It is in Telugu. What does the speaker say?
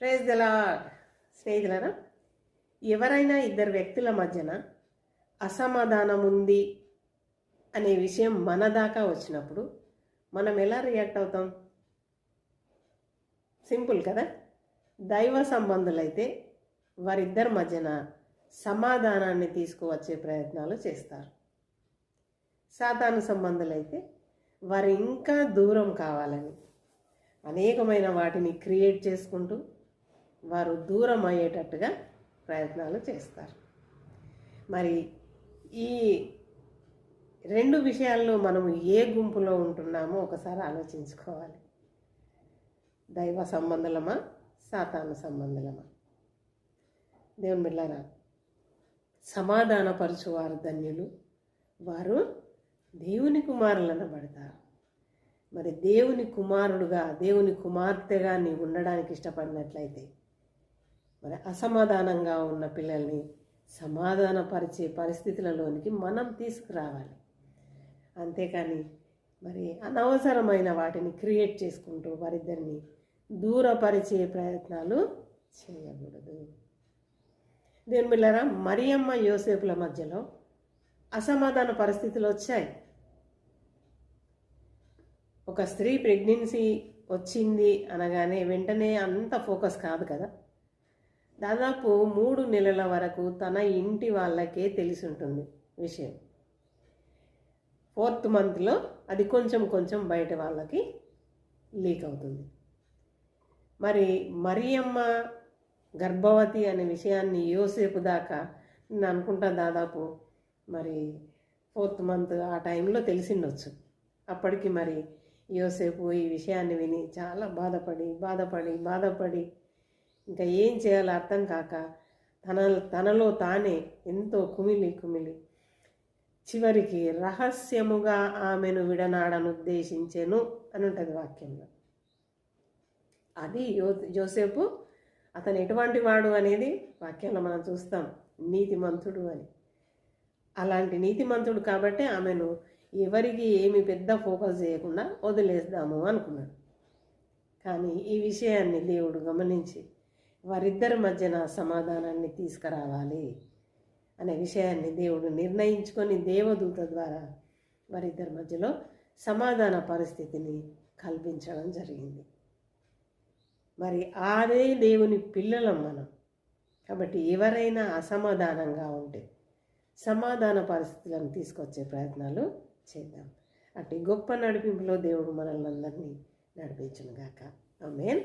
ప్రైజ్ దలా స్నేహితులరా ఎవరైనా ఇద్దరు వ్యక్తుల మధ్యన అసమాధానం ఉంది అనే విషయం మన దాకా వచ్చినప్పుడు మనం ఎలా రియాక్ట్ అవుతాం? సింపుల్ కదా? దైవ సంబంధులైతే వారిద్దరి మధ్యన సమాధానాన్ని తీసుకువచ్చే ప్రయత్నాలు చేస్తారు. సాతాను సంబంధులైతే వారు ఇంకా దూరం కావాలని అనేకమైన వాటిని క్రియేట్ చేసుకుంటూ వారు దూరం అయ్యేటట్టుగా ప్రయత్నాలు చేస్తారు. మరి ఈ రెండు విషయాల్లో మనం ఏ గుంపులో ఉంటున్నామో ఒకసారి ఆలోచించుకోవాలి. దైవ సంబంధులమా సాతాను సంబంధులమా? దేవుని బిళ్ళారా సమాధానపరచువారు ధన్యులు వారు దేవుని కుమారులనబడతారు. మరి దేవుని కుమారుడుగా దేవుని కుమార్తెగా నీవు ఉండడానికి ఇష్టపడినట్లయితే మరి అసమాధానంగా ఉన్న పిల్లల్ని సమాధానపరిచే పరిస్థితులలోనికి మనం తీసుకురావాలి. అంతేకాని మరి అనవసరమైన వాటిని క్రియేట్ చేసుకుంటూ వారిద్దరిని దూరపరిచే ప్రయత్నాలు చేయకూడదు. దేని బిళ్ళరా మరియమ్మ యోసేపుల మధ్యలో అసమాధాన పరిస్థితులు వచ్చాయి. ఒక స్త్రీ ప్రెగ్నెన్సీ వచ్చింది అనగానే వెంటనే అంత ఫోకస్ కాదు కదా. దాదాపు మూడు నెలల వరకు తన ఇంటి వాళ్ళకే తెలిసి ఉంటుంది విషయం. ఫోర్త్ మంత్లో అది కొంచెం కొంచెం బయట వాళ్ళకి లీక్ అవుతుంది. మరి మరియమ్మ గర్భవతి అనే విషయాన్ని యోసేపు దాకా నేను అనుకుంటా దాదాపు మరి ఫోర్త్ మంత్ ఆ టైంలో తెలిసిండొచ్చు. అప్పటికి మరి యోసేపు ఈ విషయాన్ని విని చాలా బాధపడి బాధపడి బాధపడి ఇంకా ఏం చేయాలో అర్థం కాక తన తనలో తానే ఎంతో కుమిలి కుమిలి. చివరికి రహస్యముగా ఆమెను విడనాడనుద్దేశించెను అని ఉంటుంది వాక్యంలో. అది యో జోసేపు అతను ఎటువంటి వాడు అనేది వాక్యంలో మనం చూస్తాం. నీతిమంతుడు అని. అలాంటి నీతిమంతుడు కాబట్టి ఆమెను ఎవరికి ఏమి పెద్ద ఫోకస్ చేయకుండా వదిలేద్దాము అనుకున్నాడు. కానీ ఈ విషయాన్ని దేవుడు గమనించి వారిద్దరి మధ్యన సమాధానాన్ని తీసుకురావాలి అనే విషయాన్ని దేవుడు నిర్ణయించుకొని దేవదూత ద్వారా వారిద్దరి మధ్యలో సమాధాన పరిస్థితిని కల్పించడం జరిగింది. మరి అదే దేవుని పిల్లలం మనం. కాబట్టి ఎవరైనా అసమాధానంగా ఉంటే సమాధాన పరిస్థితులను తీసుకొచ్చే ప్రయత్నాలు చేద్దాం. అట్టి గొప్ప నడిపింపులో దేవుడు మనల్ని అందరినీ నడిపించునుగాక ఆమెన్.